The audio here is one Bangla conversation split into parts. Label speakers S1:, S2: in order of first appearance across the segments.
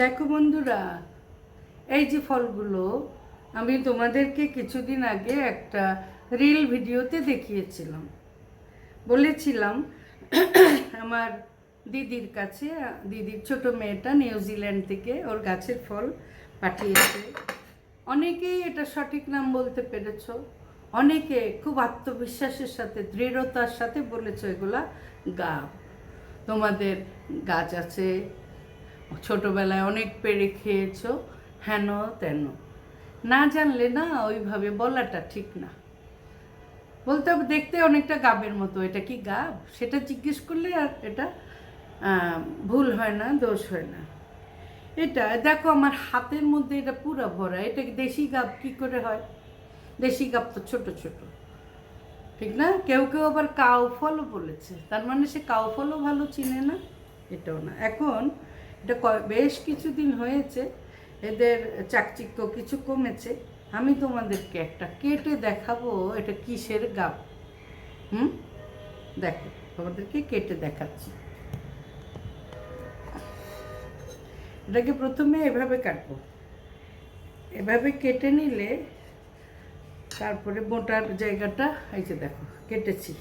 S1: দেখো বন্ধুরা, এই যে ফলগুলো, আমি তোমাদেরকে কিছুদিন আগে একটা রিল ভিডিওতে দেখিয়েছিলাম। বলেছিলাম, আমার দিদির কাছে, দিদির ছোট মেয়েটা নিউজিল্যান্ড থেকে ওর গাছের ফল পাঠিয়েছে। অনেকেই এটা সঠিক নাম বলতে পেরেছ, অনেকে খুব আত্মবিশ্বাসের সাথে, দৃঢ়তার সাথে বলেছ এগুলা গাব। তোমাদের গাছ আছে ছোটবেলায় অনেক পেরে খেয়েছো, হেন তেন। না জানলে না ওইভাবে বলাটা ঠিক না। বলতে হবে দেখতে অনেকটা গাবের মতো, এটা কি গাব? সেটা জিজ্ঞেস করলে আর এটা ভুল হয় না, দোষ হয় না। এটা, দেখো আমার হাতের মধ্যে এটা পুরো ভরা, এটা দেশি গাব কি করে হয়? দেশি গাব তো ছোট ছোট। ঠিক না? কেউ কেউ আবার কাউ ফলও বলেছে। তার মানে সে কাউ ফলও ভালো চিনে না, এটাও না। এখন এটা বেশ কিছুদিন হয়েছে, এদের চাকচিক্য কিছু কমেছে। আমি তোমাদেরকে একটা কেটে দেখাবো, এটা কিসের গাব? হুম? দেখো, তোমাদেরকে কেটে দেখাচ্ছি। এটাকে প্রথমে এভাবে কাটবো। এভাবে কেটে নিলে তারপরে মোটার জায়গাটা, এই যে দেখো, কেটেছি।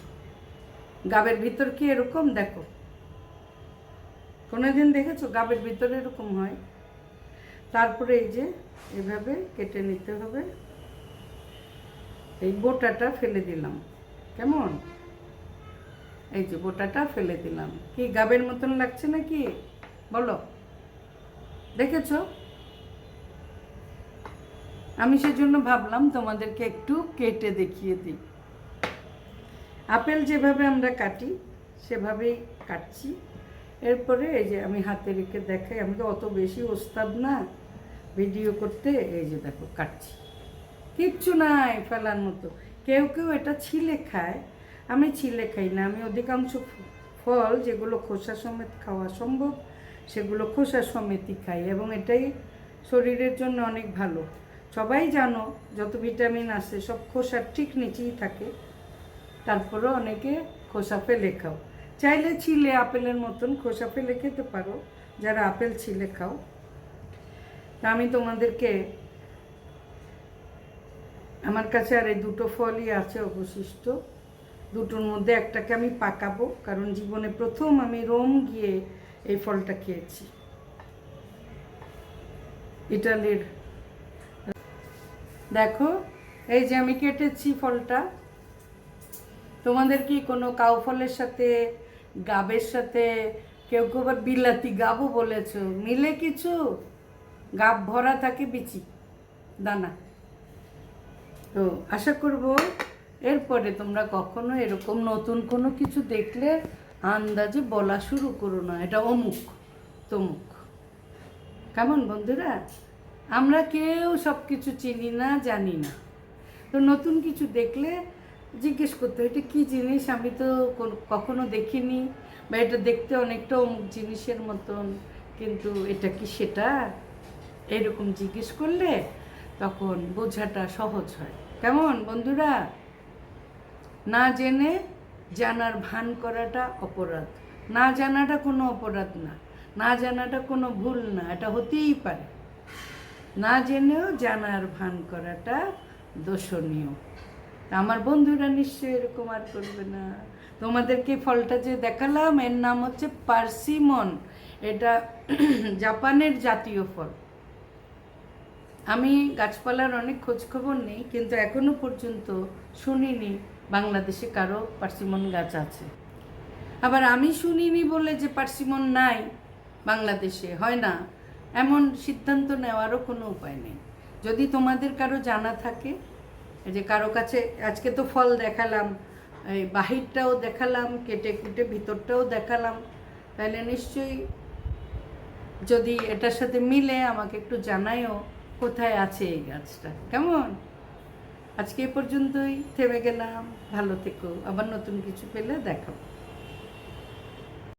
S1: গাবের ভিতর কি এরকম? দেখো। কোনোদিন দেখেছ? গাবের ভিতরে এরকম হয়। তারপরে এই যে, এভাবে কেটে নিতে হবে। এই বোটাটা ফেলে দিলাম। কেমন? এই যে বোটাটা ফেলে দিলাম। কি, গাবের মতন লাগছে নাকি? বলো। দেখেছ? আমি সেজন্য ভাবলাম তোমাদেরকে একটু কেটে দেখিয়ে দিই। আপেল যেভাবে আমরা কাটি, সেভাবেই কাটছি। এরপরে এই যে আমি হাতে রেখে দেখাই আমি তো অত বেশি ওস্তাদ না। ভিডিও করতে এই যে দেখো, কাটছি। কিচ্ছু নাই ফেলার মতো। কেউ কেউ এটা ছিলে খায়, আমি ছিলে খাই না। আমি অধিকাংশ ফল যেগুলো খোসা সমেত খাওয়া সম্ভব, সেগুলো খোসা সমেতই খাই এবং এটাই শরীরের জন্য অনেক ভালো। সবাই জানো, যত ভিটামিন আছে, সব খোসার ঠিক নিচেই থাকে। তারপরেও অনেকে খোসা ফেলে খাও। চাইলে ছিলে আপেলের মতন, খোসা ফেলে খেতে পারো। যারা আপেল ছিলে খাও। তা আমি তোমাদেরকে, আমার কাছে আর এই দুটো ফলই আছে অবশিষ্ট। দুটোর মধ্যে একটাকে আমি পাকাবো, কারণ জীবনে প্রথম আমি রোম গিয়ে এই ফলটা খেয়েছি। ইটালির। দেখো, এই যে আমি কেটেছি ফলটা। তোমাদের কি কোনো কাউ ফলের সাথে গাবের সাথে কেউ কেউ আবার বিলাতি গাবও বলেছ। মিলে কিছু? গাব ভরা থাকে বিচি, দানা। তো আশা করব এরপরে তোমরা কখনো এরকম নতুন কোনো কিছু দেখলে আন্দাজে বলা শুরু করো না। এটা অমুক, তমুক। কেমন বন্ধুরা? আমরা কেউ সব কিছু চিনি না, জানি না। তো নতুন কিছু দেখলে জিজ্ঞেস করতে এটা কী জিনিস? আমি তো কখনো দেখিনি। বা এটা দেখতে অনেকটা অমুক জিনিসের মতন, কিন্তু এটা কি সেটা? এরকম জিজ্ঞেস করলে তখন বোঝাটা সহজ হয়। কেমন বন্ধুরা? না জেনে জানার ভান করাটা অপরাধ। না জানাটা কোনো অপরাধ না। না জানাটা কোনো ভুল না, এটা হতেই পারে। না জেনেও জানার ভান করাটা দোষণীয়। আমার বন্ধুরা নিশ্চয়ই এরকম আর করবে না। তোমাদেরকে ফলটা যে দেখালাম, এর নাম হচ্ছে পার্সিমন। এটা জাপানের জাতীয় ফল। আমি গাছপালার অনেক খোঁজখবর নেই, কিন্তু এখনও পর্যন্ত শুনিনি বাংলাদেশে কারও পার্সিমন গাছ আছে। আবার আমি শুনিনি বলে যে পার্সিমন নাই বাংলাদেশে, হয় না? এমন সিদ্ধান্ত নেওয়ারও কোনো উপায় নেই। যদি তোমাদের কারও জানা থাকে যে কারও কাছে আজকে তো ফল দেখালাম, এই বাহিরটাও দেখালাম, কেটে কুটে ভিতরটাও দেখালাম, তাহলে নিশ্চয়ই যদি এটার সাথে মিলে আমাকে একটু জানায়ও কোথায় আছে এই গাছটা। কেমন? আজকে এ পর্যন্তই, থেমে গেলাম, ভালো থেকো, আবার নতুন কিছু পেলে দেখাবো।